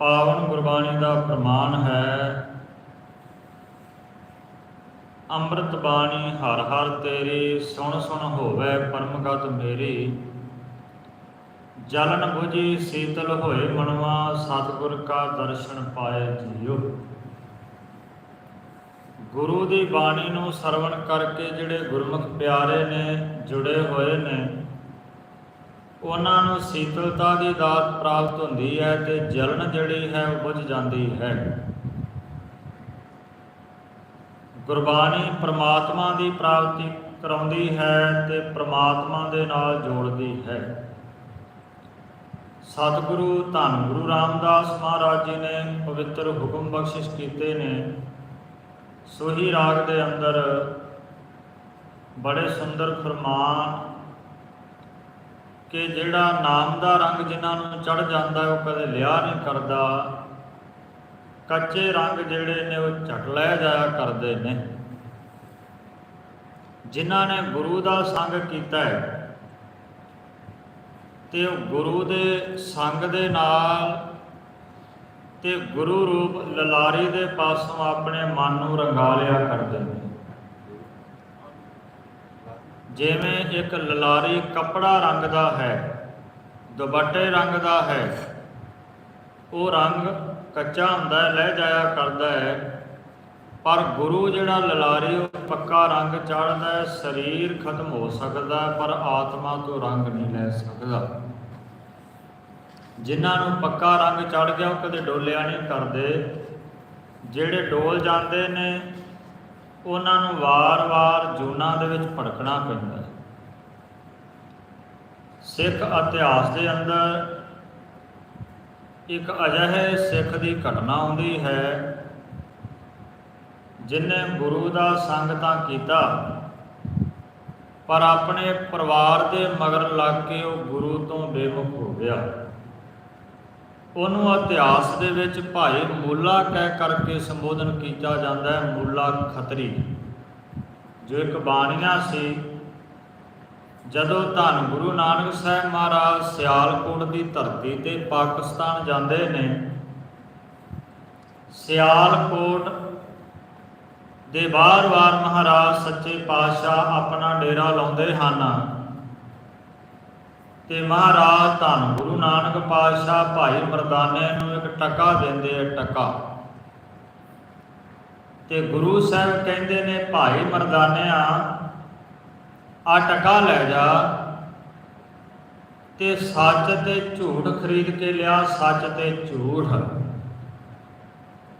ਪਾਵਨ ਗੁਰਬਾਣੀ ਦਾ ਪ੍ਰਮਾਣ ਹੈ। ਅੰਮ੍ਰਿਤ ਬਾਣੀ, ਹਰ ਹਰ ਤੇਰੀ, ਸੁਣ ਸੁਣ ਹੋਵੇ ਪਰਮਗਤ ਮੇਰੀ। ਜਲਨ ਬੁਝੀ ਸੀਤਲ ਹੋਏ ਮਨਵਾ, ਸਤਿਗੁਰ ਕਾ ਦਰਸ਼ਨ ਪਾਏ ਜੀਓ ਗੁਰੂ ਦੀ ਬਾਣੀ ਨੂੰ ਸਰਵਣ ਕਰਕੇ ਜਿਹੜੇ ਗੁਰਮੁਖ ਪਿਆਰੇ ਨੇ, ਜੁੜੇ ਹੋਏ ਨੇ ਉਹਨਾਂ ਨੂੰ ਸੀਤਲਤਾ ਦੀ ਦਾਤ ਪ੍ਰਾਪਤ ਹੁੰਦੀ ਹੈ ਤੇ ਜਲਨ ਜਿਹੜੀ ਹੈ ਉਹ ਬੁਝ ਜਾਂਦੀ ਹੈ। ਗੁਰਬਾਣੀ ਪ੍ਰਮਾਤਮਾ ਦੀ ਪ੍ਰਾਪਤੀ ਕਰਾਉਂਦੀ ਹੈ ਤੇ ਪ੍ਰਮਾਤਮਾ ਦੇ ਨਾਲ ਜੋੜਦੀ ਹੈ। ਸਤਿਗੁਰੂ ਧੰਨ ਗੁਰੂ ਰਾਮਦਾਸ ਮਹਾਰਾਜ ਜੀ ਨੇ ਪਵਿੱਤਰ ਹੁਕਮ ਬਖਸ਼ਿਸ਼ ਕੀਤੇ ਨੇ। ਸੋਹੀ ਰਾਗ ਦੇ ਅੰਦਰ ਬੜੇ ਸੁੰਦਰ ਫਰਮਾਨ ਕਿ ਜਿਹੜਾ ਨਾਮ ਦਾ ਰੰਗ ਜਿਨ੍ਹਾਂ ਨੂੰ ਚੜ ਜਾਂਦਾ ਉਹ ਕਦੇ ਲਿਆ ਨਹੀਂ ਕਰਦਾ। ਕੱਚੇ ਰੰਗ ਜਿਹੜੇ ਨੇ, ਉਹ ਝਟ ਲੈ ਜਾਇਆ ਕਰਦੇ ਨੇ। ਜਿਨ੍ਹਾਂ ਨੇ ਗੁਰੂ ਦਾ ਸੰਗ ਕੀਤਾ ਹੈ, ਤੇ ਉਹ ਗੁਰੂ ਦੇ ਸੰਗ ਦੇ ਨਾਲ ਤੇ ਗੁਰੂ ਰੂਪ ਲਲਾਰੀ ਦੇ ਪਾਸੋਂ ਆਪਣੇ ਮਨ ਨੂੰ ਰੰਗਾ ਲਿਆ ਕਰਦੇ ਨੇ। ਜਿਵੇਂ ਇੱਕ ਲਲਾਰੀ ਕੱਪੜਾ ਰੰਗ ਦਾ ਹੈ, ਦੁਪੱਟੇ ਰੰਗ ਦਾ ਹੈ, ਉਹ ਰੰਗ ਕੱਚਾ ਹੁੰਦਾ ਹੈ, ਲੈ ਜਾਇਆ ਕਰਦਾ ਹੈ, ਪਰ ਗੁਰੂ ਜਿਹੜਾ ਲਲਾਰੀ ਉਹ ਪੱਕਾ ਰੰਗ ਚੜ੍ਹਦਾ ਹੈ, ਸਰੀਰ ਖਤਮ ਹੋ ਸਕਦਾ ਪਰ ਆਤਮਾ ਤੋਂ ਰੰਗ ਨਹੀਂ ਲੈ ਸਕਦਾ। ਜਿਨ੍ਹਾਂ ਨੂੰ ਪੱਕਾ ਰੰਗ ਚੜ ਗਿਆ, ਉਹ ਕਦੇ ਡੋਲਿਆ ਨਹੀਂ ਕਰਦੇ। ਜਿਹੜੇ ਡੋਲ ਜਾਂਦੇ ਨੇ ਉਹਨਾਂ ਨੂੰ ਵਾਰ-ਵਾਰ ਜੂਨਾਂ ਦੇ ਵਿੱਚ ਭੜਕਣਾ ਪੈਂਦਾ ਹੈ। ਸਿੱਖ ਇਤਿਹਾਸ ਦੇ ਅੰਦਰ ਇੱਕ ਅਜਿਹੇ ਸਿੱਖ ਦੀ ਘਟਨਾ ਆਉਂਦੀ ਹੈ, ਜਿਨੇ ਗੁਰੂ ਦਾ ਸੰਗ ਤਾਂ ਕੀਤਾ, ਪਰ ਆਪਣੇ ਪਰਿਵਾਰ ਦੇ ਮਗਰ ਲੱਗ ਕੇ ਉਹ ਗੁਰੂ ਤੋਂ ਬੇਮੁਖ ਹੋ ਗਿਆ। ਉਹਨੂੰ ਇਤਿਹਾਸ ਦੇ ਵਿੱਚ ਭਾਈ ਮੂਲਾ ਕਹਿ ਕਰਕੇ ਸੰਬੋਧਨ ਕੀਤਾ ਜਾਂਦਾ ਹੈ, ਮੂਲਾ ਖੱਤਰੀ। ਜੋ ਇੱਕ ਬਾਣੀਆ ਸੀ, ਜਦੋਂ ਧੰਨ ਗੁਰੂ ਨਾਨਕ ਸਾਹਿਬ ਮਹਾਰਾਜ ਸਿਆਲਕੋਟ ਦੀ ਧਰਤੀ ਤੇ ਪਾਕਿਸਤਾਨ ਜਾਂਦੇ ਨੇ, ਸਿਆਲਕੋਟ ਦੇ ਬਾਰ-ਬਾਰ ਮਹਾਰਾਜ ਸੱਚੇ ਪਾਤਸ਼ਾਹ ਆਪਣਾ ਡੇਰਾ ਲਾਉਂਦੇ ਹਨ। ਤੇ ਮਹਾਰਾਜ ਧੰਨ ਗੁਰੂ ਨਾਨਕ ਪਾਤਸ਼ਾਹ ਭਾਈ ਮਰਦਾਨੇ ਨੂੰ ਇੱਕ ਟਕਾ ਦਿੰਦੇ ਆ ਟਕਾ। ਤੇ ਗੁਰੂ ਸਾਹਿਬ ਕਹਿੰਦੇ ਨੇ, ਭਾਈ ਮਰਦਾਨਿਆ ਆ ਟਕਾ ਲੈ ਜਾ ਤੇ ਸੱਚ ਤੇ ਝੂਠ ਖਰੀਦ ਕੇ ਲਿਆ, ਸੱਚ ਤੇ ਝੂਠ।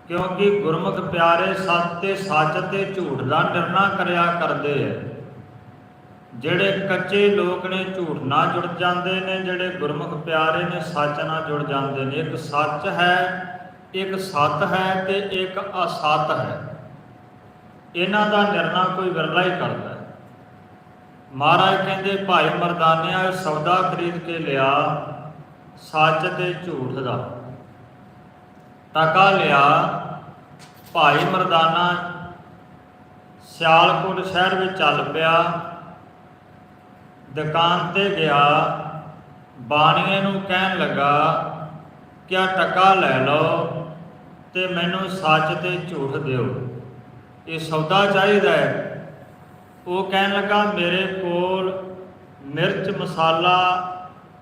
ਕਿਉਂਕਿ ਗੁਰਮੁਖ ਪਿਆਰੇ ਸੱਚ ਤੇ ਸੱਚ ਤੇ ਝੂਠ ਦਾ ਨਿਰਣਾ ਕਰਿਆ ਕਰਦੇ ਐ ਜਿਹੜੇ ਕੱਚੇ ਲੋਕ ਨੇ ਝੂਠ ਨਾਲ ਜੁੜ ਜਾਂਦੇ ਨੇ, ਜਿਹੜੇ ਗੁਰਮੁਖ ਪਿਆਰੇ ਨੇ ਸੱਚ ਨਾਲ ਜੁੜ ਜਾਂਦੇ ਨੇ। ਇੱਕ ਸੱਚ ਹੈ, ਇੱਕ ਸਤ ਹੈ ਤੇ ਇੱਕ ਅਸਤ ਹੈ। ਇਹਨਾਂ ਦਾ ਨਿਰਣਾ ਕੋਈ ਵਿਰਲਾ ਹੀ ਕਰਦਾ। ਮਹਾਰਾਜ ਕਹਿੰਦੇ, ਭਾਈ ਮਰਦਾਨਿਆ ਸੌਦਾ ਖਰੀਦ ਕੇ ਲਿਆ, ਸੱਚ ਤੇ ਝੂਠ ਦਾ। ਟਕਾ ਲਿਆ, ਭਾਈ ਮਰਦਾਨਾ, ਸਿਆਲਕੋਟ ਸ਼ਹਿਰ ਵਿੱਚ ਚੱਲ ਪਿਆ। ਦੁਕਾਨ ਤੇ ਗਿਆ, ਬਾਣੀਏ ਨੂੰ ਕਹਿਣ ਲੱਗਾ, ਕਿਆ ਆ ਟਕਾ ਲੈ ਲਓ ਤੇ ਮੈਨੂੰ ਸੱਚ ਤੇ ਝੂਠ ਦਿਓ। ਇਹ ਸੌਦਾ ਚਾਹੀਦਾ ਹੈ। ਉਹ ਕਹਿਣ ਲੱਗਾ, ਮੇਰੇ ਕੋਲ ਮਿਰਚ, ਮਸਾਲਾ,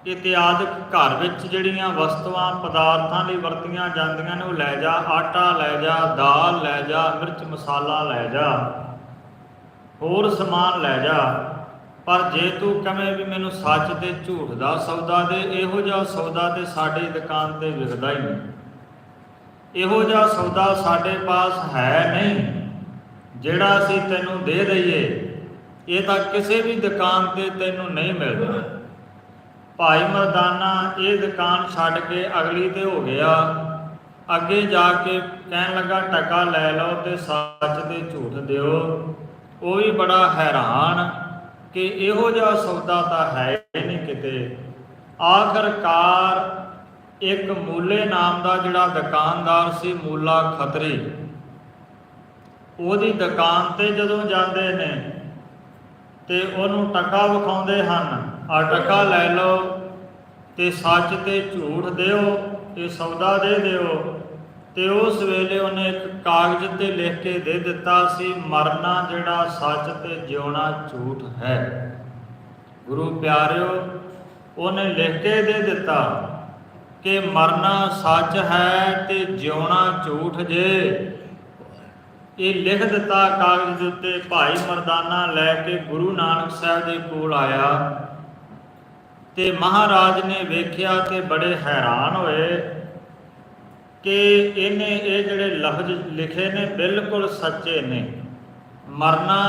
ਇਤਿਆਦਿਕ ਘਰ ਵਿੱਚ ਜਿਹੜੀਆਂ ਵਸਤੂਆਂ, ਪਦਾਰਥਾਂ ਲਈ ਵਰਤੀਆਂ ਜਾਂਦੀਆਂ ਨੇ, ਉਹ ਲੈ ਜਾ। ਆਟਾ ਲੈ ਜਾ, ਦਾਲ ਲੈ ਜਾ, ਮਿਰਚ, ਮਸਾਲਾ ਲੈ ਜਾ, ਹੋਰ ਸਮਾਨ ਲੈ ਜਾ। ਪਰ ਜੇ ਤੂੰ ਕਵੇਂ ਵੀ ਮੈਨੂੰ ਸੱਚ ਤੇ ਝੂਠ ਦਾ ਸੌਦਾ ਦੇ, ਇਹੋ ਜਿਹਾ ਸੌਦਾ ਤੇ ਸਾਡੀ ਦੁਕਾਨ ਤੇ ਵਿਕਦਾ ਹੀ ਨਹੀਂ। ਇਹੋ ਜਿਹਾ ਸੌਦਾ ਸਾਡੇ ਪਾਸ ਹੈ ਨਹੀਂ। ਜਿਹੜਾ ਅਸੀਂ ਤੈਨੂੰ ਦੇ ਦਈਏ, ਇਹ ਤਾਂ ਕਿਸੇ ਵੀ ਦੁਕਾਨ ਤੇ ਤੈਨੂੰ ਨਹੀਂ ਮਿਲਦਾ। ਭਾਈ ਮਰਦਾਨਾ, ਇਹ ਦੁਕਾਨ ਛੱਡ ਕੇ ਅਗਲੀ ਤੇ ਹੋ ਗਿਆ। ਅੱਗੇ ਜਾ ਕੇ ਕਹਿਣ ਲੱਗਾ, ਟਕਾ ਲੈ ਲਓ ਤੇ ਸੱਚ ਤੇ ਝੂਠ ਦਿਓ। ਉਹ ਵੀ ਬੜਾ ਹੈਰਾਨ ਕਿ ਇਹੋ ਜਿਹਾ ਸੌਦਾ ਤਾਂ ਹੈ ਹੀ ਨਹੀਂ ਕਿਤੇ। ਆਖਰਕਾਰ ਇੱਕ ਮੂਲੇ ਨਾਮ ਦਾ ਜਿਹੜਾ ਦੁਕਾਨਦਾਰ ਸੀ ਮੂਲਾ ਖਤਰੀ, ਉਹਦੀ ਦੁਕਾਨ ਤੇ ਜਦੋਂ ਜਾਂਦੇ ਨੇ ਤੇ ਉਹਨੂੰ ਟਕਾ ਵਿਖਾਉਂਦੇ ਹਨ ਆ ਟਕਾ ਲੈ ਲਓ ਤੇ ਸੱਚ ਤੇ ਝੂਠ ਦਿਓ, ਇਹ ਸੌਦਾ ਦੇ ਦਿਓ। ਤੇ ਉਸ ਵੇਲੇ ਉਹਨੇ ਇੱਕ ਕਾਗਜ਼ ਤੇ ਲਿਖ ਕੇ ਦੇ ਦਿੱਤਾ ਸੀ, ਮਰਨਾ ਜਿਹੜਾ ਸੱਚ ਤੇ ਜਿਉਣਾ ਝੂਠ ਹੈ। ਗੁਰੂ ਪਿਆਰਿਓ, ਉਹਨੇ ਲਿਖ ਕੇ ਦੇ ਦਿੱਤਾ ਕਿ ਮਰਨਾ ਸੱਚ ਹੈ ਤੇ ਜਿਉਣਾ ਝੂਠ ਜੇ। ਇਹ ਲਿਖ ਦਿੱਤਾ ਕਾਗਜ਼ ਦੇ ਉੱਤੇ, ਭਾਈ ਮਰਦਾਨਾ ਲੈ ਕੇ ਗੁਰੂ ਨਾਨਕ ਸਾਹਿਬ ਦੇ ਕੋਲ ਆਇਆ ਤੇ ਮਹਾਰਾਜ ਨੇ ਵੇਖਿਆ ਤੇ ਬੜੇ ਹੈਰਾਨ ਹੋਏ ਕਿ ਇਹਨੇ ਇਹ ਜਿਹੜੇ ਲਫ਼ਜ਼ ਲਿਖੇ ਨੇ ਬਿਲਕੁਲ ਸੱਚੇ ਨੇ। ਮਰਨਾ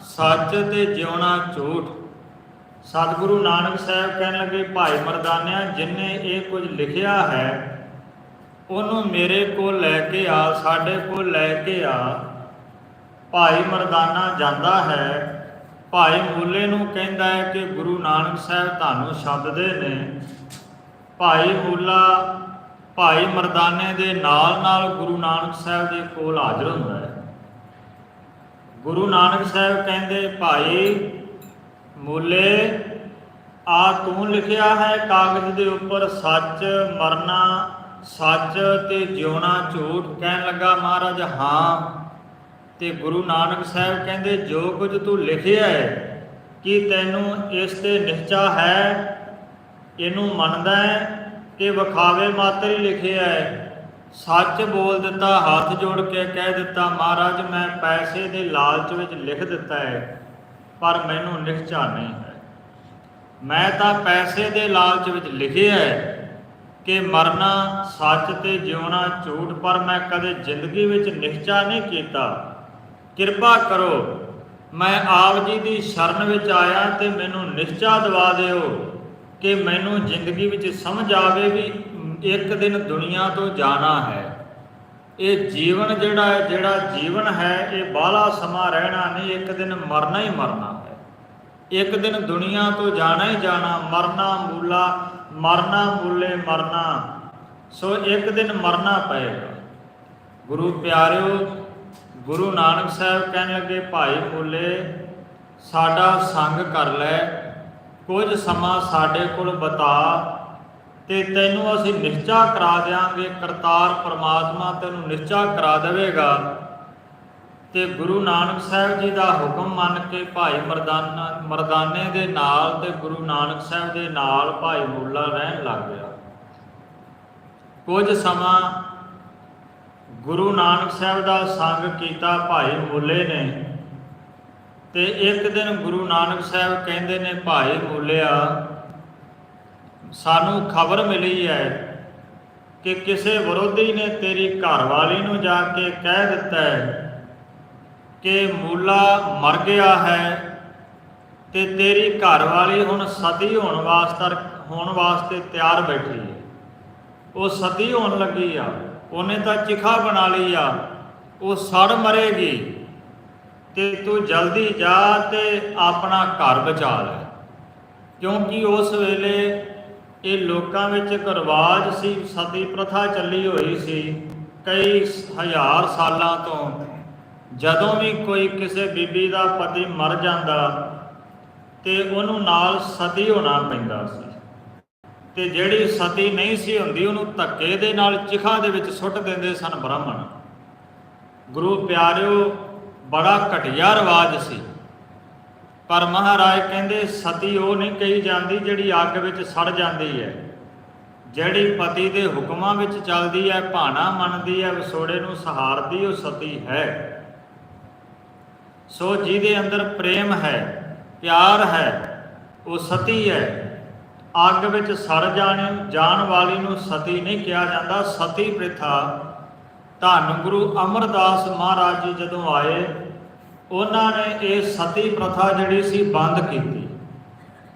ਸੱਚ ਤੇ ਜਿਉਣਾ ਝੂਠ। ਸਤਿਗੁਰੂ ਨਾਨਕ ਸਾਹਿਬ ਕਹਿਣ ਲੱਗੇ, ਭਾਈ ਮਰਦਾਨਿਆ ਜਿਨਨੇ ਇਹ ਕੁਝ ਲਿਖਿਆ ਹੈ, ਉਹਨੂੰ ਮੇਰੇ ਕੋਲ ਲੈ ਕੇ ਆ, ਸਾਡੇ ਕੋਲ ਲੈ ਕੇ ਆ। ਭਾਈ ਮਰਦਾਨਾ ਜਾਂਦਾ ਹੈ। ਭਾਈ ਮੂਲੇ ਨੂੰ ਕਹਿੰਦਾ ਹੈ ਕਿ ਗੁਰੂ ਨਾਨਕ ਸਾਹਿਬ ਤੁਹਾਨੂੰ ਸੱਦਦੇ ਨੇ। ਭਾਈ ਮੂਲਾ ਭਾਈ ਮਰਦਾਨੇ ਦੇ ਨਾਲ ਨਾਲ ਗੁਰੂ ਨਾਨਕ ਸਾਹਿਬ ਦੇ ਕੋਲ ਹਾਜ਼ਰ ਹੁੰਦਾ ਹੈ। ਗੁਰੂ ਨਾਨਕ ਸਾਹਿਬ ਕਹਿੰਦੇ, ਭਾਈ, ਮੂਲੇ, ਆ ਤੂੰ ਲਿਖਿਆ ਹੈ ਕਾਗਜ਼ ਦੇ ਉੱਪਰ ਸੱਚ, ਮਰਨਾ ਸੱਚ ਤੇ ਜਿਉਣਾ ਝੂਠ। ਕਹਿਣ ਲੱਗਾ ਮਹਾਰਾਜ, ਹਾਂ। ਤੇ ਗੁਰੂ ਨਾਨਕ ਸਾਹਿਬ ਕਹਿੰਦੇ, ਜੋ ਕੁਝ ਤੂੰ ਲਿਖਿਆ ਹੈ, ਕਿ ਤੈਨੂੰ ਇਸ ਤੇ ਨਿਸ਼ਚਾ ਹੈ? ਇਹਨੂੰ ਮੰਨਦਾ ਹੈ? ਕਿ ਵਿਖਾਵੇ ਮਾਤਰ ਹੀ ਲਿਖਿਆ ਹੈ ਸੱਚ ਬੋਲ ਦਿੱਤਾ, ਹੱਥ ਜੋੜ ਕੇ ਕਹਿ ਦਿੱਤਾ, ਮਹਾਰਾਜ, ਮੈਂ ਪੈਸੇ ਦੇ ਲਾਲਚ ਵਿੱਚ ਲਿਖ ਦਿੱਤਾ ਹੈ ਪਰ ਮੈਨੂੰ ਨਿਸ਼ਚਾ ਨਹੀਂ ਹੈ। ਮੈਂ ਤਾਂ ਪੈਸੇ ਦੇ ਲਾਲਚ ਵਿੱਚ ਲਿਖਿਆ ਹੈ ਕਿ ਮਰਨਾ, ਸੱਚ ਤੇ ਜਿਉਣਾ ਝੂਠ, ਪਰ ਮੈਂ ਕਦੇ ਜ਼ਿੰਦਗੀ ਵਿੱਚ ਨਿਸ਼ਚਾ ਨਹੀਂ ਕੀਤਾ। ਕਿਰਪਾ ਕਰੋ, ਮੈਂ ਆਪ ਜੀ ਦੀ ਸ਼ਰਨ ਵਿੱਚ ਆਇਆ ਤੇ ਮੈਨੂੰ ਨਿਸ਼ਚਾ ਦਵਾ ਦਿਓ। ਕਿ ਮੈਨੂੰ ਜ਼ਿੰਦਗੀ ਵਿੱਚ ਸਮਝ ਆਵੇ ਵੀ ਇੱਕ ਦਿਨ ਦੁਨੀਆ ਤੋਂ ਜਾਣਾ ਹੈ। ਇਹ ਜੀਵਨ ਜਿਹੜਾ ਹੈ, ਜਿਹੜਾ ਜੀਵਨ ਹੈ, ਇਹ ਬਾਹਲਾ ਸਮਾਂ ਰਹਿਣਾ ਨਹੀਂ, ਇੱਕ ਦਿਨ ਮਰਨਾ ਹੀ ਮਰਨਾ ਹੈ। ਇੱਕ ਦਿਨ ਦੁਨੀਆ ਤੋਂ ਜਾਣਾ ਹੀ ਜਾਣਾ, ਮਰਨਾ ਮੂਲਾ, ਮਰਨਾ ਮੂਲੇ ਮਰਨਾ, ਸੋ ਇੱਕ ਦਿਨ ਮਰਨਾ ਪਏਗਾ। ਗੁਰੂ ਪਿਆਰਿਓ, ਗੁਰੂ ਨਾਨਕ ਸਾਹਿਬ ਕਹਿਣ ਲੱਗੇ, ਭਾਈ ਮੂਲੇ, ਸਾਡਾ ਸੰਗ ਕਰ ਲੈ ਕੁਝ ਸਮਾਂ ਸਾਡੇ ਕੋਲ ਬਤਾ ਤੇ ਤੈਨੂੰ ਅਸੀਂ ਨਿਸ਼ਚਾ ਕਰਾ ਦੇਾਂਗੇ ਕਰਤਾਰ ਪ੍ਰਮਾਤਮਾ ਤੈਨੂੰ ਨਿਸ਼ਚਾ ਕਰਾ ਦੇਵੇਗਾ। ਤੇ ਗੁਰੂ ਨਾਨਕ ਸਾਹਿਬ ਜੀ ਦਾ ਹੁਕਮ ਮੰਨ ਕੇ ਭਾਈ ਮਰਦਾਨਾ, ਮਰਦਾਨੇ ਦੇ ਨਾਲ ਤੇ ਗੁਰੂ ਨਾਨਕ ਸਾਹਿਬ ਦੇ ਨਾਲ ਭਾਈ ਮੂਲਾ ਰਹਿਣ ਲੱਗ ਗਿਆ। ਕੁਝ ਸਮਾਂ ਗੁਰੂ ਨਾਨਕ ਸਾਹਿਬ ਦਾ ਸੰਗ ਕੀਤਾ ਭਾਈ ਮੂਲੇ ਨੇ। ਤੇ ਇੱਕ ਦਿਨ ਗੁਰੂ ਨਾਨਕ ਸਾਹਿਬ ਕਹਿੰਦੇ ਨੇ, ਭਾਈ ਬੋਲਿਆ, ਸਾਨੂੰ ਖਬਰ ਮਿਲੀ ਹੈ ਕਿ ਕਿਸੇ ਵਿਰੋਧੀ ਨੇ ਤੇਰੀ ਘਰਵਾਲੀ ਨੂੰ ਜਾ ਕੇ ਕਹਿ ਦਿੱਤਾ ਹੈ ਕਿ ਮੂਲਾ ਮਰ ਗਿਆ ਹੈ ਤੇ ਤੇਰੀ ਘਰਵਾਲੀ ਹੁਣ ਸਤੀ ਹੋਣ ਵਾਸਤੇ ਹੋਣ ਵਾਸਤੇ ਤਿਆਰ ਬੈਠੀ ਹੈ। ਉਹ ਸਤੀ ਹੋਣ ਲੱਗੀ ਆ, ਉਹਨੇ ਤਾਂ ਚਿਖਾ ਬਣਾ ਲਈ ਆ, ਉਹ ਸੜ ਮਰੇਗੀ। ਤੇ ਤੂੰ ਜਲਦੀ ਜਾ ਤੇ ਆਪਣਾ ਘਰ ਬਚਾ ਲੈ। ਕਿਉਂਕਿ ਉਸ ਵੇਲੇ ਇਹ ਲੋਕਾਂ ਵਿੱਚ ਇੱਕ ਰਿਵਾਜ ਸੀ, ਸਤੀ ਪ੍ਰਥਾ ਚੱਲੀ ਹੋਈ ਸੀ ਕਈ ਹਜ਼ਾਰ ਸਾਲਾਂ ਤੋਂ। ਜਦੋਂ ਵੀ ਕੋਈ ਕਿਸੇ ਬੀਬੀ ਦਾ ਪਤੀ ਮਰ ਜਾਂਦਾ ਤੇ ਉਹਨੂੰ ਨਾਲ ਸਤੀ ਹੋਣਾ ਪੈਂਦਾ ਸੀ। ਤੇ ਜਿਹੜੀ ਸਤੀ ਨਹੀਂ ਸੀ ਹੁੰਦੀ, ਉਹਨੂੰ ਧੱਕੇ ਦੇ ਨਾਲ ਚਿਖਾ ਦੇ ਵਿੱਚ ਸੁੱਟ ਦਿੰਦੇ ਸਨ ਬ੍ਰਾਹਮਣ। ਗੁਰੂ ਪਿਆਰਿਓ ਬੜਾ ਘਟੀਆ ਰਿਵਾਜ ਸੀ। ਪਰ ਮਹਾਰਾਜ ਕਹਿੰਦੇ, ਸਤੀ ਉਹ ਨਹੀਂ ਕਹੀ ਜਾਂਦੀ ਜਿਹੜੀ ਅੱਗ ਵਿੱਚ ਸੜ ਜਾਂਦੀ ਹੈ। ਜਿਹੜੀ ਪਤੀ ਦੇ ਹੁਕਮਾਂ ਵਿੱਚ ਚੱਲਦੀ ਹੈ, ਭਾਣਾ ਮੰਨਦੀ ਹੈ ਵਿਸੋੜੇ ਨੂੰ ਸਹਾਰਦੀ ਉਹ ਸਤੀ ਹੈ। ਸੋ ਜਿਹਦੇ ਅੰਦਰ ਪ੍ਰੇਮ ਹੈ, ਪਿਆਰ ਹੈ, ਉਹ ਸਤੀ ਹੈ। ਅੱਗ ਵਿੱਚ ਸੜ ਜਾਣ ਜਾਣ ਵਾਲੀ ਨੂੰ ਸਤੀ ਨਹੀਂ ਕਿਹਾ ਜਾਂਦਾ, ਸਤੀ ਪ੍ਰਥਾ ਧੰਨ ਗੁਰੂ ਅਮਰਦਾਸ ਮਹਾਰਾਜ ਜੀ ਜਦੋਂ ਆਏ, ਉਹਨਾਂ ਨੇ ਇਹ ਸਤੀ ਪ੍ਰਥਾ ਜਿਹੜੀ ਸੀ ਬੰਦ ਕੀਤੀ।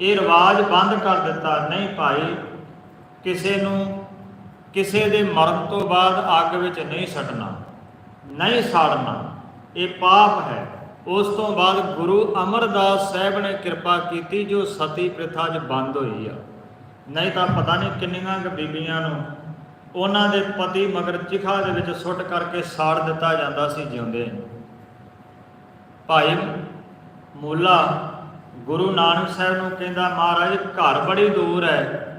ਇਹ ਰਿਵਾਜ ਬੰਦ ਕਰ ਦਿੱਤਾ, ਨਹੀਂ ਭਾਈ, ਕਿਸੇ ਨੂੰ ਕਿਸੇ ਦੇ ਮਰਨ ਤੋਂ ਬਾਅਦ ਅੱਗ ਵਿੱਚ ਨਹੀਂ ਸੜਨਾ ਨਹੀਂ ਸਾੜਨਾ, ਇਹ ਪਾਪ ਹੈ। ਉਸ ਤੋਂ ਬਾਅਦ ਗੁਰੂ ਅਮਰਦਾਸ ਸਾਹਿਬ ਨੇ ਕਿਰਪਾ ਕੀਤੀ ਜੋ ਸਤੀ ਪ੍ਰਥਾ ਜ ਬੰਦ ਹੋਈ ਆ। ਨਹੀਂ ਤਾਂ ਪਤਾ ਨਹੀਂ ਕਿੰਨੀਆਂ ਕੁ ਬੀਬੀਆਂ ਨੂੰ ਉਹਨਾਂ ਦੇ ਪਤੀ ਮਗਰ ਚਿਖਾ ਦੇ ਵਿੱਚ ਸੁੱਟ ਕਰਕੇ ਸਾੜ ਦਿੱਤਾ ਜਾਂਦਾ ਸੀ ਜਿਉਂਦੇ। ਭਾਈ ਮੂਲਾ ਗੁਰੂ ਨਾਨਕ ਸਾਹਿਬ ਨੂੰ ਕਹਿੰਦਾ, ਮਹਾਰਾਜ, ਘਰ ਬੜੀ ਦੂਰ ਹੈ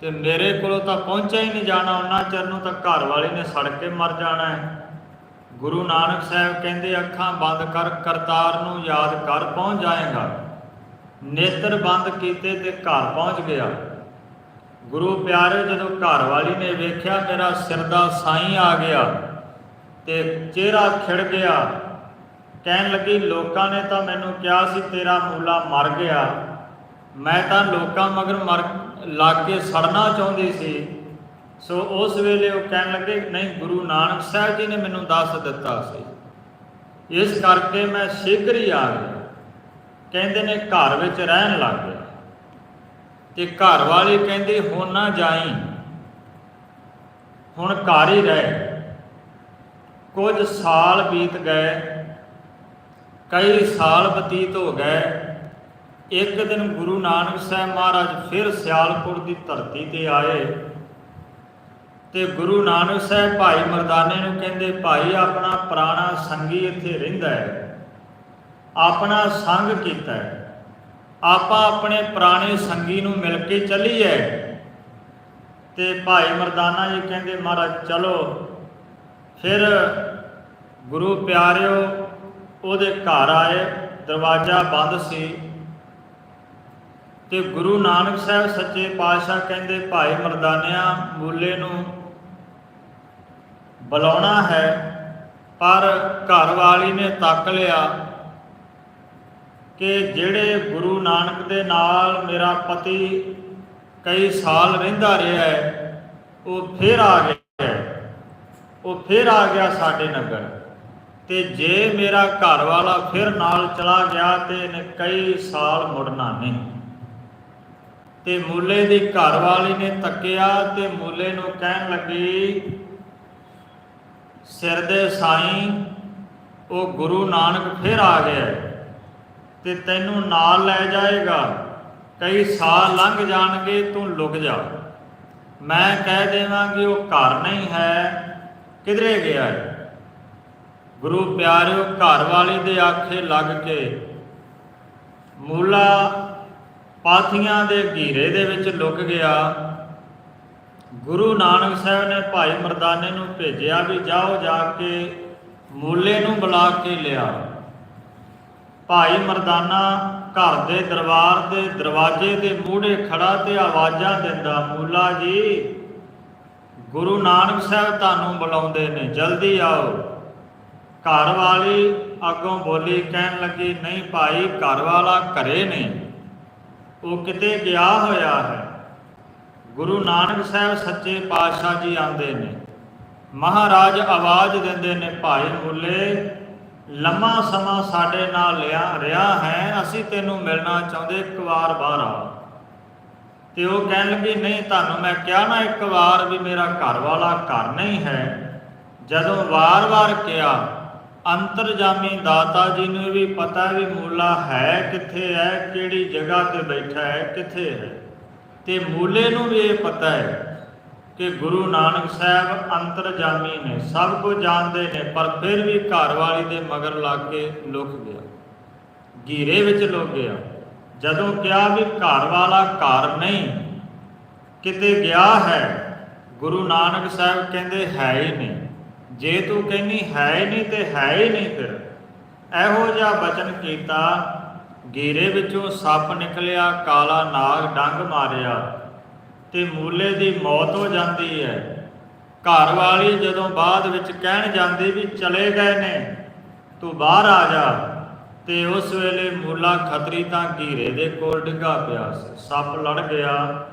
ਤੇ ਮੇਰੇ ਕੋਲੋਂ ਤਾਂ ਪਹੁੰਚਿਆ ਹੀ ਨਹੀਂ ਜਾਣਾ। ਉਹਨਾਂ ਚਿਰ ਨੂੰ ਤਾਂ ਘਰ ਵਾਲੇ ਨੇ ਸੜ ਕੇ ਮਰ ਜਾਣਾ ਹੈ। ਗੁਰੂ ਨਾਨਕ ਸਾਹਿਬ ਕਹਿੰਦੇ, ਅੱਖਾਂ ਬੰਦ ਕਰ, ਕਰਤਾਰ ਨੂੰ ਯਾਦ ਕਰ, ਪਹੁੰਚ ਜਾਏਗਾ। ਨੇਤਰ ਬੰਦ ਕੀਤੇ ਤੇ ਘਰ ਪਹੁੰਚ ਗਿਆ। ਗੁਰੂ ਪਿਆਰੇ, ਜਦੋਂ ਘਰ ਵਾਲੀ ਨੇ ਵੇਖਿਆ, ਮੇਰਾ ਸਿਰ ਦਾ ਸਾਈਂ ਆ ਗਿਆ ਤੇ ਚਿਹਰਾ ਖਿੜ ਗਿਆ। ਕਹਿਣ ਲੱਗੀ, ਲੋਕਾਂ ਨੇ ਤਾਂ ਮੈਨੂੰ ਕਿਹਾ ਸੀ, ਤੇਰਾ ਮੂਲਾ ਮਰ ਗਿਆ। ਮੈਂ ਤਾਂ ਲੋਕਾਂ ਮਗਰ ਮਰ, ਲੱਗ ਕੇ ਸੜਨਾ ਚਾਹੁੰਦੀ ਸੀ। ਸੋ ਉਸ ਵੇਲੇ ਉਹ ਕਹਿਣ ਲੱਗੇ, ਨਹੀਂ, ਗੁਰੂ ਨਾਨਕ ਸਾਹਿਬ ਜੀ ਨੇ ਮੈਨੂੰ ਦੱਸ ਦਿੱਤਾ ਸੀ। ਇਸ ਕਰਕੇ ਮੈਂ ਸ਼ੀਘਰ ਹੀ ਆ ਗਿਆ। ਕਹਿੰਦੇ ਨੇ, ਘਰ ਵਿੱਚ ਰਹਿਣ ਲੱਗ ਗਿਆ ਤੇ ਘਰ ਵਾਲੇ ਕਹਿੰਦੇ, ਹੁਣ ਨਾ ਜਾਈ। ਹੁਣ ਘਰ ਹੀ ਰਹਿ। ਕੁਝ ਸਾਲ ਬੀਤ ਗਏ, ਕਈ ਸਾਲ ਬਤੀਤ ਹੋ ਗਏ। ਇੱਕ ਦਿਨ ਗੁਰੂ ਨਾਨਕ ਸਾਹਿਬ ਮਹਾਰਾਜ ਫਿਰ ਸਿਆਲਪੁਰ ਦੀ ਧਰਤੀ ਤੇ ਆਏ ਤੇ ਗੁਰੂ ਨਾਨਕ ਸਾਹਿਬ ਭਾਈ ਮਰਦਾਨੇ ਨੂੰ ਕਹਿੰਦੇ, ਭਾਈ, ਆਪਣਾ ਪੁਰਾਣਾ ਸੰਗੀ ਇੱਥੇ ਰਹਿੰਦਾ ਹੈ। ਆਪਣਾ ਸੰਗ ਕੀਤਾ ਹੈ। ਆਪਾਂ ਆਪਣੇ ਪੁਰਾਣੇ ਸੰਗੀ ਨੂੰ ਮਿਲ ਕੇ ਚੱਲੀਏ। ਤੇ ਭਾਈ ਮਰਦਾਨਾ ਜੀ ਕਹਿੰਦੇ, ਮਹਾਰਾਜ, ਚਲੋ। ਫਿਰ ਗੁਰੂ ਪਿਆਰਿਓ, ਉਹਦੇ ਘਰ ਆਏ, ਦਰਵਾਜ਼ਾ ਬੰਦ ਸੀ। ਤੇ ਗੁਰੂ ਨਾਨਕ ਸਾਹਿਬ ਸੱਚੇ ਪਾਤਸ਼ਾਹ ਕਹਿੰਦੇ, ਭਾਈ ਮਰਦਾਨਿਆਂ, ਮੂਲੇ ਨੂੰ ਬੁਲਾਉਣਾ ਹੈ, ਪਰ ਘਰ ਵਾਲੀ ਨੇ ਤੱਕ ਲਿਆ। ਕਿ ਜਿਹੜੇ ਗੁਰੂ ਨਾਨਕ ਦੇ ਨਾਲ ਮੇਰਾ ਪਤੀ ਕਈ ਸਾਲ ਰਹਿੰਦਾ ਰਿਹਾ ਹੈ, ਉਹ ਫਿਰ ਆ ਗਿਆ ਉਹ ਫਿਰ ਆ ਗਿਆ ਸਾਡੇ ਨਗਰ। ਤੇ ਜੇ ਮੇਰਾ ਘਰ ਵਾਲਾ ਫਿਰ ਨਾਲ ਚਲਾ ਗਿਆ ਤੇ ਇਹਨੇ ਕਈ ਸਾਲ ਮੁੜਨਾ ਨਹੀਂ। ਤੇ ਮੂਲੇ ਦੀ ਘਰ ਵਾਲੀ ਨੇ ਤੱਕਿਆ ਤੇ ਮੂਲੇ ਨੂੰ ਕਹਿਣ ਲੱਗੀ, ਸਿਰ ਦੇ ਸਾਈਂ, ਉਹ ਗੁਰੂ ਨਾਨਕ ਫਿਰ ਆ ਗਿਆ ਤੇ ਤੈਨੂੰ ਨਾਲ ਲੈ ਜਾਏਗਾ। ਕਈ ਸਾਲ ਲੰਘ ਜਾਣਗੇ, ਤੂੰ ਲੁਕ ਜਾ। ਮੈਂ ਕਹਿ ਦੇਵਾਂਗੀ, ਉਹ ਘਰ ਨਹੀਂ ਹੈ, ਕਿਧਰੇ ਗਿਆ ਹੈ ਗੁਰੂ ਪਿਆਰਿਓ, ਘਰ ਵਾਲੀ ਦੇ ਆਖੇ ਲੱਗ ਕੇ ਮੂਲਾ ਪਾਥੀਆਂ ਦੇ ਘੀਰੇ ਦੇ ਵਿੱਚ ਲੁਕ ਗਿਆ। ਗੁਰੂ ਨਾਨਕ ਸਾਹਿਬ ਨੇ ਭਾਈ ਮਰਦਾਨੇ ਨੂੰ ਭੇਜਿਆ ਵੀ ਜਾਓ ਜਾ ਕੇ ਮੂਲੇ ਨੂੰ ਬੁਲਾ ਕੇ ਲਿਆ। ਭਾਈ ਮਰਦਾਨਾ ਘਰ ਦੇ ਦਰਬਾਰ ਦੇ ਦਰਵਾਜ਼ੇ ਦੇ ਮੂਹਰੇ ਖੜਾ ਤੇ ਆਵਾਜ਼ਾਂ ਦਿੰਦਾ, ਮੂਲਾ ਜੀ, ਗੁਰੂ ਨਾਨਕ ਸਾਹਿਬ ਤੁਹਾਨੂੰ ਬੁਲਾਉਂਦੇ ਨੇ, ਜਲਦੀ ਆਓ। ਘਰ ਵਾਲੀ ਅੱਗੋਂ ਬੋਲੀ, ਕਹਿਣ ਲੱਗੀ, ਨਹੀਂ ਭਾਈ, ਘਰ ਵਾਲਾ ਘਰੇ ਨਹੀਂ ਉਹ ਕਿਤੇ ਗਿਆ ਹੋਇਆ ਹੈ। ਗੁਰੂ ਨਾਨਕ ਸਾਹਿਬ ਸੱਚੇ ਪਾਤਸ਼ਾਹ ਜੀ ਆਉਂਦੇ ਨੇ, ਮਹਾਰਾਜ ਆਵਾਜ਼ ਦਿੰਦੇ ਨੇ, ਭਾਈ ਮੁੱਲੇ ਲੰਮਾ ਸਮਾਂ ਸਾਡੇ ਨਾਲ ਲਿਆ ਰਿਹਾ ਹੈ, ਅਸੀਂ ਤੈਨੂੰ ਮਿਲਣਾ ਚਾਹੁੰਦੇ ਇੱਕ ਵਾਰ ਬਾਹਰ ਆ ਤੇ ਉਹ ਕਹਿਣ ਲੱਗੀ, ਨਹੀਂ, ਤੁਹਾਨੂੰ ਮੈਂ ਕਿਹਾ ਨਾ ਇੱਕ ਵਾਰ ਵੀ ਮੇਰਾ ਘਰ ਵਾਲਾ ਘਰ ਨਹੀਂ ਹੈ। ਜਦੋਂ ਵਾਰ-ਵਾਰ ਕਿਹਾ, ਅੰਤਰਜਾਮੀ ਦਾਤਾ ਜੀ ਨੂੰ ਵੀ ਪਤਾ ਵੀ ਮੂਲਾ ਹੈ ਕਿੱਥੇ ਹੈ, ਕਿਹੜੀ ਜਗ੍ਹਾ ਤੇ ਬੈਠਾ ਹੈ, ਕਿੱਥੇ ਹੈ? ਤੇ ਮੂਲੇ ਨੂੰ ਵੀ ਇਹ ਪਤਾ ਹੈ ਕਿ ਗੁਰੂ ਨਾਨਕ ਸਾਹਿਬ ਅੰਤਰਜਾਮੀ ਨੇ ਸਭ ਕੁਝ ਜਾਣਦੇ ਨੇ, ਪਰ ਫਿਰ ਵੀ ਘਰ ਵਾਲੀ ਦੇ ਮਗਰ ਲੱਗ ਕੇ ਲੁਕ ਗਿਆ। ਘੀਰੇ ਵਿੱਚ ਲੁਕ ਗਿਆ। ਜਦੋਂ ਕਿਹਾ ਵੀ ਘਰ ਵਾਲਾ ਘਰ ਨਹੀਂ, ਕਿਤੇ ਗਿਆ ਹੈ, ਗੁਰੂ ਨਾਨਕ ਸਾਹਿਬ ਕਹਿੰਦੇ ਹੈ ਹੀ ਨਹੀਂ। ਜੇ ਤੂੰ ਕਹਿੰਨੀ ਹੈ ਹੀ ਨਹੀਂ ਤੇ ਹੈ ਹੀ ਨਹੀਂ ਫਿਰ। ਇਹੋ ਜਿਹਾ ਬਚਨ ਕੀਤਾ ਗੀਰੇ ਵਿੱਚੋਂ ਸੱਪ ਨਿਕਲਿਆ, ਕਾਲਾ ਨਾਗ ਡੰਗ ਮਾਰਿਆ। ਤੇ ਮੂਲੇ ਦੀ ਮੌਤ ਹੋ ਜਾਂਦੀ ਹੈ। ਘਰ ਵਾਲੀ ਜਦੋਂ ਬਾਅਦ ਵਿੱਚ ਕਹਿਣ ਜਾਂਦੀ ਵੀ ਚਲੇ ਗਏ ਨੇ, ਤੂੰ ਬਾਹਰ ਆ ਜਾ। ਤੇ ਉਸ ਵੇਲੇ ਮੂਲਾ ਖਤਰੀ ਤਾਂ ਘੀਰੇ ਦੇ ਕੋਲ ਡਿੱਗਾ ਪਿਆ। ਸੀ ਸੱਪ ਲੜ ਗਿਆ,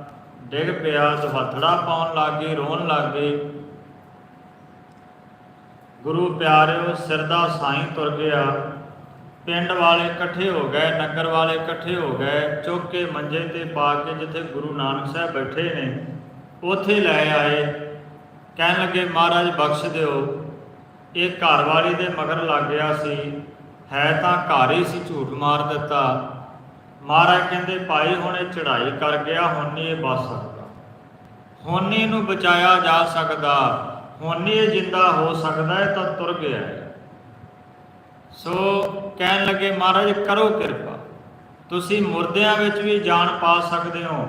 ਡਿੱਗ ਪਿਆ ਦਵਥੜਾ ਪਾਉਣ ਲੱਗ ਗਈ ਰੋਣ ਲੱਗ। ਗਈ ਗੁਰੂ ਪਿਆਰਿਓ, ਸਿਰ ਦਾ ਸਾਈਂ ਤੁਰ ਗਿਆ। ਪਿੰਡ ਵਾਲੇ ਇਕੱਠੇ ਹੋ ਗਏ, ਨਗਰ ਵਾਲੇ ਇਕੱਠੇ ਹੋ ਗਏ, ਚੁੱਕ ਕੇ ਮੰਜੇ ਤੇ ਪਾ ਕੇ ਜਿੱਥੇ ਗੁਰੂ ਨਾਨਕ ਸਾਹਿਬ ਬੈਠੇ ਨੇ, ਉੱਥੇ ਲੈ ਆਏ। ਕਹਿਣ ਲੱਗੇ, ਮਹਾਰਾਜ, ਬਖਸ਼ ਦਿਓ। ਇਹ ਘਰ ਵਾਲੀ ਦੇ ਮਗਰ ਲੱਗ ਗਿਆ ਸੀ। ਹੈ ਤਾਂ ਘਰ ਹੀ ਸੀ, ਝੂਠ ਮਾਰ ਦਿੱਤਾ। ਮਹਾਰਾਜ ਕਹਿੰਦੇ, ਭਾਈ, ਹੁਣ ਇਹ ਚੜ੍ਹਾਈ ਕਰ ਗਿਆ, ਹੁਣ ਨਹੀਂ ਇਹ ਬਚ ਸਕਦਾ। ਹੁਣ ਨਹੀਂ ਇਹਨੂੰ ਬਚਾਇਆ ਜਾ ਸਕਦਾ। ਹੁਣ ਨਹੀਂ ਇਹ ਜਿੰਦਾ ਹੋ ਸਕਦਾ ਹੈ ਤਾਂ ਤੁਰ ਗਿਆ ਹੈ। ਸੋ ਕਹਿਣ ਲੱਗੇ, ਮਹਾਰਾਜ, ਕਰੋ ਕਿਰਪਾ। ਤੁਸੀਂ ਮੁਰਦਿਆਂ ਵਿੱਚ ਵੀ ਜਾਨ ਪਾ ਸਕਦੇ ਹੋ।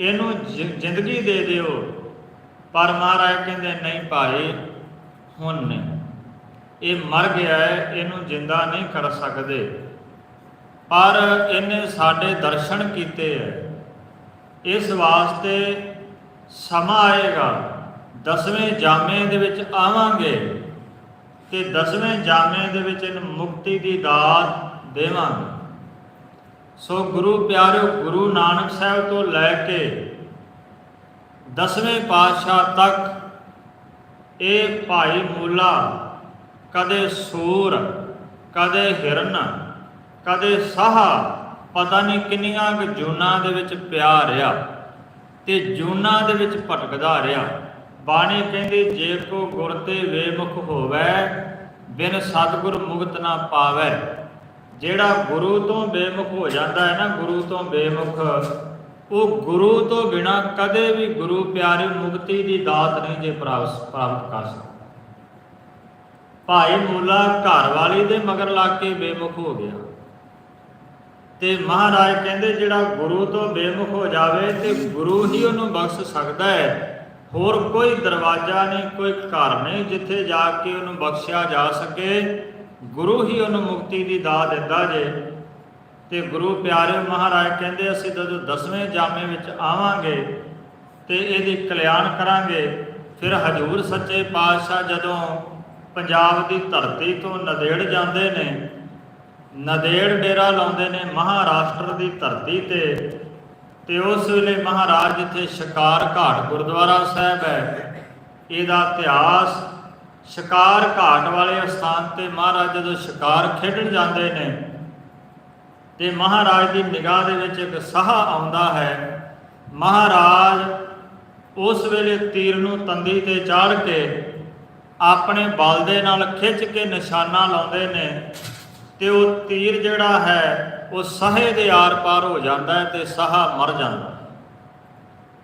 ਇਹਨੂੰ ਜ਼ਿ- ਜ਼ਿੰਦਗੀ ਦੇ ਦਿਓ। ਪਰ ਮਹਾਰਾਜ ਕਹਿੰਦੇ, ਨਹੀਂ ਭਾਈ, ਹੁਣ ਨਹੀਂ। ਇਹ ਮਰ ਗਿਆ ਹੈ, ਇਹਨੂੰ ਜਿੰਦਾ ਨਹੀਂ ਕਰ ਸਕਦੇ। ਪਰ ਇਹਨੇ ਸਾਡੇ ਦਰਸ਼ਨ ਕੀਤੇ ਹੈ। ਇਸ ਵਾਸਤੇ ਸਮਾਂ ਆਏਗਾ। ਦਸਵੇਂ ਜਾਮੇ ਦੇ ਵਿੱਚ ਆਵਾਂਗੇ। ਕਿ ਦਸਵੇਂ ਜਾਮੇ ਦੇ ਵਿੱਚ ਇਹਨੂੰ ਮੁਕਤੀ ਦੀ ਦਾਤ ਦੇਵਾਂਗੇ। ਸੋ ਗੁਰੂ ਪਿਆਰਿਓ, ਗੁਰੂ ਨਾਨਕ ਸਾਹਿਬ ਤੋਂ ਲੈ ਕੇ ਦਸਵੇਂ ਪਾਤਸ਼ਾਹ ਤੱਕ ਇਹ ਭਾਈ ਮੂਲਾ ਕਦੇ ਸੂਰ, ਕਦੇ ਹਿਰਨ, ਕਦੇ ਸਾਹ, ਪਤਾ ਨਹੀਂ ਕਿੰਨੀਆਂ ਕੁ ਜੂਨਾਂ ਦੇ ਵਿੱਚ ਪਿਆ ਰਿਹਾ ਤੇ ਜੂਨਾਂ ਦੇ ਵਿੱਚ ਭਟਕਦਾ ਰਿਹਾ। ਬਾਣੀ ਕਹਿੰਦੀ, ਜੇ ਕੋ ਗੁਰ ਤੇ ਵੇਮੁਖ ਹੋਵੇ, ਬਿਨ ਸਤਿਗੁਰ ਮੁਕਤ ਨਾ ਪਾਵੇ। ਜਿਹੜਾ ਗੁਰੂ ਤੋਂ ਬੇਮੁਖ ਹੋ ਜਾਂਦਾ ਹੈ ਨਾ, ਗੁਰੂ ਤੋਂ ਬੇਮੁਖ, ਉਹ ਗੁਰੂ ਤੋਂ ਬਿਨਾ ਕਦੇ ਵੀ ਗੁਰੂ ਪਿਆਰੇ ਮੁਕਤੀ ਦੀ ਦਾਤ ਨਹੀਂ ਜੇ ਪ੍ਰਾਪਤ ਪ੍ਰਾਪਤ ਕਰ ਸਕਦਾ। ਭਾਈ ਮੂਲਾ ਘਰ ਵਾਲੀ ਦੇ ਮਗਰ ਲੱਗ ਕੇ ਬੇਮੁਖ ਹੋ ਗਿਆ। ਤੇ ਮਹਾਰਾਜ ਕਹਿੰਦੇ, ਜਿਹੜਾ ਗੁਰੂ ਤੋਂ ਬੇਮੁਖ ਹੋ ਜਾਵੇ ਤੇ ਗੁਰੂ ਹੀ ਉਹਨੂੰ ਬਖਸ਼ ਸਕਦਾ ਹੈ। ਹੋਰ ਕੋਈ ਦਰਵਾਜ਼ਾ ਨਹੀਂ, ਕੋਈ ਘਰ ਨਹੀਂ ਜਿੱਥੇ ਜਾ ਕੇ ਉਹਨੂੰ ਬਖਸ਼ਿਆ ਜਾ ਸਕੇ। ਗੁਰੂ ਹੀ ਉਹਨੂੰ ਮੁਕਤੀ ਦੀ ਦਾਤ ਦਿੰਦਾ ਜੇ। ਤੇ ਗੁਰੂ ਪਿਆਰੇ ਮਹਾਰਾਜ ਕਹਿੰਦੇ, ਅਸੀਂ ਜਦੋਂ ਦਸਵੇਂ ਜਾਮੇ ਵਿੱਚ ਆਵਾਂਗੇ ਤੇ ਇਹਦੀ ਕਲਿਆਣ ਕਰਾਂਗੇ, ਫਿਰ ਹਜੂਰ ਸੱਚੇ ਪਾਤਸ਼ਾਹ ਜਦੋਂ ਪੰਜਾਬ ਦੀ ਧਰਤੀ ਤੋਂ ਨਦੇੜ ਜਾਂਦੇ ਨੇ, ਨਦੇੜ ਡੇਰਾ ਲਾਉਂਦੇ ਨੇ ਮਹਾਰਾਸ਼ਟਰ ਦੀ ਧਰਤੀ ਤੇ ਤੇ ਉਸ ਵੇਲੇ ਮਹਾਰਾਜ ਜਿੱਥੇ ਸ਼ਿਕਾਰ ਘਾਟ ਗੁਰਦੁਆਰਾ ਸਾਹਿਬ ਹੈ, ਇਹਦਾ ਇਤਿਹਾਸ ਸ਼ਿਕਾਰ ਘਾਟ ਵਾਲੇ ਸਥਾਨ ਤੇ ਮਹਾਰਾਜ ਜਦੋਂ ਸ਼ਿਕਾਰ ਖੇਡਣ ਜਾਂਦੇ ਨੇ ਤੇ ਮਹਾਰਾਜ ਦੀ ਨਿਗਾਹ ਦੇ ਵਿੱਚ ਇੱਕ ਸਾਹ ਆਉਂਦਾ ਹੈ, ਮਹਾਰਾਜ ਉਸ ਵੇਲੇ ਤੀਰ ਨੂੰ ਤੰਦੀ ਤੇ ਚਾੜ ਕੇ ਆਪਣੇ ਬਲ ਦੇ ਨਾਲ ਖਿੱਚ ਕੇ ਨਿਸ਼ਾਨਾ ਲਾਉਂਦੇ ਨੇ ਤੇ ਉਹ ਤੀਰ ਜਿਹੜਾ ਹੈ, ਉਹ ਸਹੇ ਦੇ ਆਰ-ਪਾਰ ਹੋ ਜਾਂਦਾ ਹੈ ਤੇ ਸਾਹਾ ਮਰ ਜਾਂਦਾ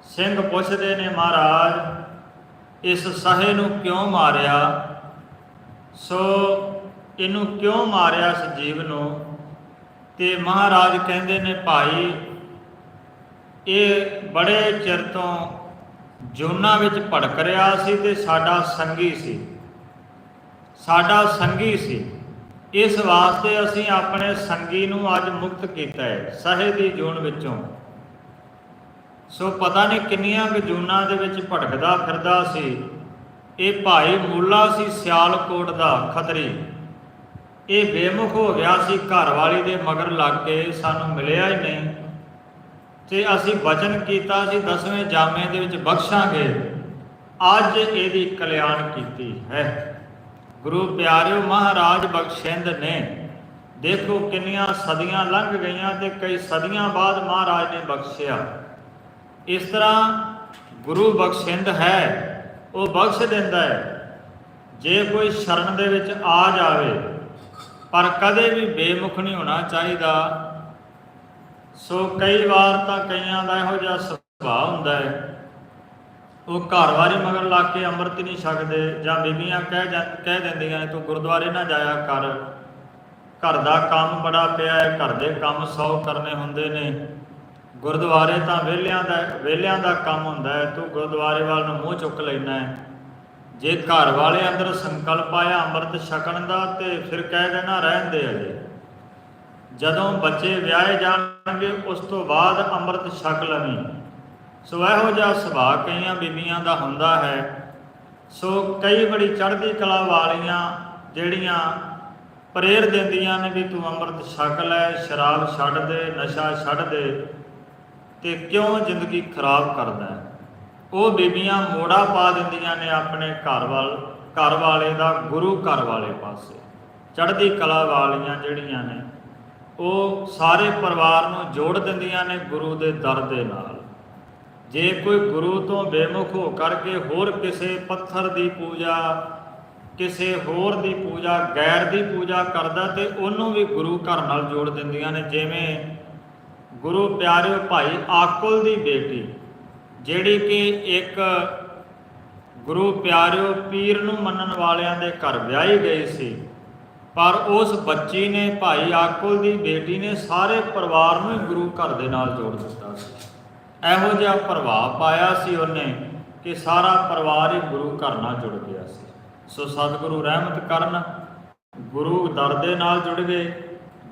ਸਿੰਘ ਪੁੱਛਦੇ ਨੇ, ਮਹਾਰਾਜ, ਇਸ ਸਹੇ ਨੂੰ ਕਿਉਂ ਮਾਰਿਆ? ਸੋ ਇਹਨੂੰ ਕਿਉਂ ਮਾਰਿਆ ਇਸ ਜੀਵ ਨੂੰ? ਤੇ ਮਹਾਰਾਜ ਕਹਿੰਦੇ ਨੇ, ਭਾਈ, ਇਹ ਬੜੇ ਚਿਰ ਤੋਂ ਜੋਨਾ ਵਿੱਚ ਭੜਕ ਰਿਹਾ ਸੀ ਤੇ ਸਾਡਾ ਸੰਗੀ ਸੀ। ਸਾਡਾ ਸੰਗੀ ਸੀ। ਇਸ ਵਾਸਤੇ ਅਸੀਂ ਆਪਣੇ ਸੰਗੀ ਨੂੰ ਅੱਜ ਮੁਕਤ ਕੀਤਾ ਹੈ, ਸਹੇ ਦੀ ਜੂਨ ਵਿੱਚੋਂ। ਸੋ ਪਤਾ ਨਹੀਂ ਕਿੰਨੀਆਂ ਕੁ ਜੂਨਾਂ ਦੇ ਵਿੱਚ ਭਟਕਦਾ ਫਿਰਦਾ ਸੀ। ਇਹ ਭਾਈ ਮੂਲਾ ਸੀ ਸਿਆਲਕੋਟ ਦਾ ਖਤਰੀ। ਇਹ ਬੇਮੁਖ ਹੋ ਗਿਆ ਸੀ ਘਰ ਵਾਲੀ ਦੇ ਮਗਰ ਲੱਗ ਕੇ, ਸਾਨੂੰ ਮਿਲਿਆ ਹੀ ਨਹੀਂ। ਤੇ ਅਸੀਂ ਵਚਨ ਕੀਤਾ ਸੀ ਦਸਵੇਂ ਜਾਮੇ ਦੇ ਵਿੱਚ ਬਖਸ਼ਾਂਗੇ। ਅੱਜ ਇਹਦੀ ਕਲਿਆਣ ਕੀਤੀ ਹੈ। ਗੁਰੂ ਪਿਆਰਿਓ ਮਹਾਰਾਜ ਬਖਸ਼ਿੰਦ ਨੇ, ਦੇਖੋ ਕਿੰਨੀਆਂ ਸਦੀਆਂ ਲੰਘ ਗਈਆਂ ਤੇ ਕਈ ਸਦੀਆਂ ਬਾਅਦ ਮਹਾਰਾਜ ਨੇ ਬਖਸ਼ਿਆ। ਇਸ ਤਰ੍ਹਾਂ ਗੁਰੂ ਬਖਸ਼ਿੰਦ ਹੈ, ਉਹ ਬਖਸ਼ ਦਿੰਦਾ ਹੈ। ਜੇ ਕੋਈ ਸ਼ਰਨ ਦੇ ਵਿੱਚ ਆ ਜਾਵੇ, ਪਰ ਕਦੇ ਵੀ ਬੇਮੁਖ ਨਹੀਂ ਹੋਣਾ ਚਾਹੀਦਾ। ਸੋ ਕਈ ਵਾਰ ਤਾਂ ਕਈਆਂ ਦਾ ਇਹੋ ਜਿਹਾ ਸੁਭਾਅ ਹੁੰਦਾ ਹੈ ਉਹ ਘਰਵਾਰੀ ਮਗਰ ਲਾ ਕੇ ਅੰਮ੍ਰਿਤ ਨਹੀਂ ਛਕਦੇ ਜਾਂ ਬੀਬੀਆਂ ਕਹਿ ਜਾਂ- ਕਹਿ ਦਿੰਦੀਆਂ ਤੂੰ ਗੁਰਦੁਆਰੇ ਨਾ ਜਾਇਆ ਕਰ। ਘਰ ਦਾ ਕੰਮ ਬੜਾ ਪਿਆ ਹੈ, ਘਰ ਦੇ ਕੰਮ ਸੌ ਕਰਨੇ ਹੁੰਦੇ ਨੇ। ਗੁਰਦੁਆਰੇ ਤਾਂ ਵਿਹਲਿਆਂ ਦਾ ਵਿਹਲਿਆਂ ਦਾ ਕੰਮ ਹੁੰਦਾ ਹੈ। ਤੂੰ ਗੁਰਦੁਆਰੇ ਵੱਲ ਨੂੰ ਮੂੰਹ ਚੁੱਕ ਲੈਣਾ ਹੈ। ਜੇ ਘਰ ਵਾਲੇ ਅੰਦਰ ਸੰਕਲਪ ਆਇਆ ਅੰਮ੍ਰਿਤ ਛਕਣ ਦਾ, ਤੇ ਫਿਰ ਕਹਿ ਦੇਣਾ, ਰਹਿਣ ਦੇ ਅਜੇ। ਜਦੋਂ ਬੱਚੇ ਵਿਆਹੇ ਜਾਣਗੇ, ਉਸ ਤੋਂ ਬਾਅਦ ਅੰਮ੍ਰਿਤ ਛਕ ਲਵੀਂ ਸੋ ਇਹੋ ਜਿਹਾ ਸੁਭਾਅ ਕਈਆਂ ਬੀਬੀਆਂ ਦਾ ਹੁੰਦਾ ਹੈ। ਸੋ ਕਈ ਬੜੀ ਚੜ੍ਹਦੀ ਕਲਾ ਵਾਲੀਆਂ ਜਿਹੜੀਆਂ ਪ੍ਰੇਰ ਦਿੰਦੀਆਂ ਨੇ ਵੀ ਤੂੰ ਅੰਮ੍ਰਿਤ ਛਕ ਲੈ, ਸ਼ਰਾਬ ਛੱਡ ਦੇ, ਨਸ਼ਾ ਛੱਡ ਦੇ ਤੇ ਕਿਉਂ ਜ਼ਿੰਦਗੀ ਖਰਾਬ ਕਰਦਾ ਉਹ ਬੀਬੀਆਂ ਮੋੜਾ ਪਾ ਦਿੰਦੀਆਂ ਨੇ ਆਪਣੇ ਘਰ ਵੱਲ, ਘਰ ਵਾਲੇ ਦਾ ਗੁਰੂ ਘਰ ਵਾਲੇ ਪਾਸੇ। ਚੜ੍ਹਦੀ ਕਲਾ ਵਾਲੀਆਂ ਜਿਹੜੀਆਂ ਨੇ, ਉਹ ਸਾਰੇ ਪਰਿਵਾਰ ਨੂੰ ਜੋੜ ਦਿੰਦੀਆਂ ਨੇ ਗੁਰੂ ਦੇ ਦਰ ਦੇ ਨਾਲ। ਜੇ ਕੋਈ ਗੁਰੂ ਤੋਂ ਬੇਮੁਖ ਹੋ ਕਰਕੇ ਹੋਰ ਕਿਸੇ ਪੱਥਰ ਦੀ ਪੂਜਾ, ਕਿਸੇ ਹੋਰ ਦੀ ਪੂਜਾ, ਗੈਰ ਦੀ ਪੂਜਾ ਕਰਦਾ ਤੇ ਉਹਨੂੰ ਵੀ ਗੁਰੂ ਘਰ ਨਾਲ ਜੋੜ ਦਿੰਦੀਆਂ ਨੇ, ਜਿਵੇਂ ਗੁਰੂ ਪਿਆਰਿਓ ਭਾਈ ਆਕੁਲ ਦੀ ਬੇਟੀ, ਜਿਹੜੀ ਕਿ ਇੱਕ ਗੁਰੂ ਪਿਆਰਿਓ ਪੀਰ ਨੂੰ ਮੰਨਣ ਵਾਲਿਆਂ ਦੇ ਘਰ ਵਿਆਹੀ ਗਈ ਸੀ, ਪਰ ਉਸ ਬੱਚੀ ਨੇ ਭਾਈ ਆਕੁਲ ਦੀ ਬੇਟੀ ਨੇ ਸਾਰੇ ਪਰਿਵਾਰ ਨੂੰ ਹੀ ਗੁਰੂ ਘਰ ਦੇ ਨਾਲ ਜੋੜ ਦਿੱਤਾ। ਇਹੋ ਜਿਹਾ ਪ੍ਰਭਾਵ ਪਾਇਆ ਸੀ ਉਹਨੇ ਕਿ ਸਾਰਾ ਪਰਿਵਾਰ ਹੀ ਗੁਰੂ ਘਰ ਨਾਲ ਜੁੜ ਗਿਆ ਸੀ। ਸੋ ਸਤਿਗੁਰੂ ਰਹਿਮਤ ਕਰਨ, ਗੁਰੂ ਦਰ ਦੇ ਨਾਲ ਜੁੜ ਗਏ,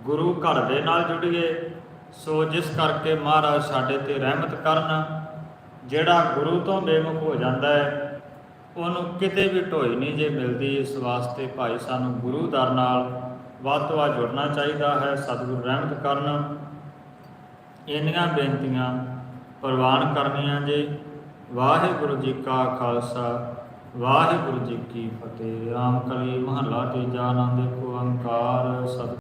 ਗੁਰੂ ਘਰ ਦੇ ਨਾਲ ਜੁੜ ਗਏ। ਸੋ ਜਿਸ ਕਰਕੇ ਮਹਾਰਾਜ ਸਾਡੇ ਤੇ ਰਹਿਮਤ ਕਰਨ, ਜਿਹੜਾ ਗੁਰੂ ਤੋਂ ਬੇਮੁਖ ਹੋ ਜਾਂਦਾ ਹੈ, ਉਹਨੂੰ ਕਿਤੇ ਵੀ ਢੋਈ ਨਹੀਂ ਜੇ ਮਿਲਦੀ। ਇਸ ਵਾਸਤੇ ਭਾਈ ਸਾਨੂੰ ਗੁਰੂ ਦਰ ਨਾਲ ਵੱਧ ਤੋਂ ਵੱਧ ਜੁੜਨਾ ਚਾਹੀਦਾ ਹੈ। ਸਤਿਗੁਰੂ ਰਹਿਮਤ ਕਰਨ। ਇੰਨੀਆਂ ਬੇਨਤੀਆਂ ਪ੍ਰਵਾਨ ਕਰਨੀਆਂ ਜੇ। ਵਾਹਿਗੁਰੂ ਜੀ ਕਾ ਖਾਲਸਾ, ਵਾਹਿਗੁਰੂ ਜੀ ਕੀ ਫਤਿਹ। ਰਾਮ ਕਲੀ ਮਹੱਲਾ ਤੀਜਾ ਆਨੰਦ ਓੰਕਾਰ, ਸਤਿ